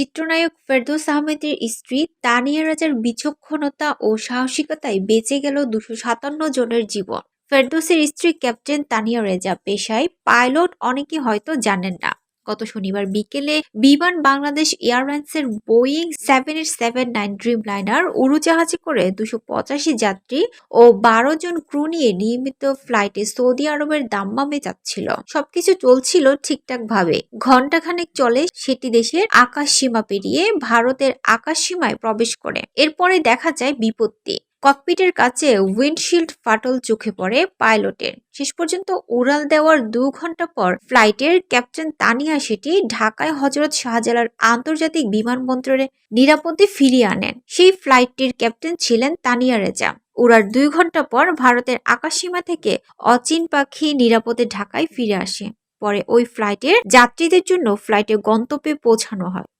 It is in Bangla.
চিত্রনায়ক ফেরদৌস আহমেদের স্ত্রী তানিয়া রাজার বিচক্ষণতা ও সাহসিকতায় বেঁচে গেল দুশো সাতান্ন জনের জীবন। ফেরদৌসের স্ত্রী ক্যাপ্টেন তানিয়া রেজা পেশায় পাইলট অনেকে হয়তো জানেন না। গত শনিবার বিকেলে বিমান বাংলাদেশ এয়ারলাইন্সের Boeing seven eight seven nine Dreamliner উড়োজাহাজে করে দুশো পঁচাশি যাত্রী ও বারো জন ক্রু নিয়ে নিয়মিত ফ্লাইটে সৌদি আরবের দাম্মামে যাচ্ছিল। সবকিছু চলছিল ঠিকঠাক ভাবে ঘন্টাখানেক চলে সেটি দেশের আকাশ সীমা পেরিয়ে ভারতের আকাশ সীমায় প্রবেশ করে। এরপরে দেখা যায় বিপত্তি। ককপিটের কাছে উইন্ডশিল্ড ফাটল চোখে পড়ে পাইলটের। শেষ পর্যন্ত উড়াল দেওয়ার দু ঘণ্টা পর ফ্লাইটের ক্যাপ্টেন তানিয়া সেটি ঢাকায় হজরত শাহজালাল আন্তর্জাতিক বিমানবন্দরে নিরাপদে ফিরিয়ে আনেন। সেই ফ্লাইটটির ক্যাপ্টেন ছিলেন তানিয়া রেজা। উড়ার দুই ঘণ্টা পর ভারতের আকাশসীমা থেকে অচিন পাখি নিরাপদে ঢাকায় ফিরে আসে। পরে ওই ফ্লাইটের যাত্রীদের জন্য ফ্লাইটে গন্তব্যে পৌঁছানো হয়।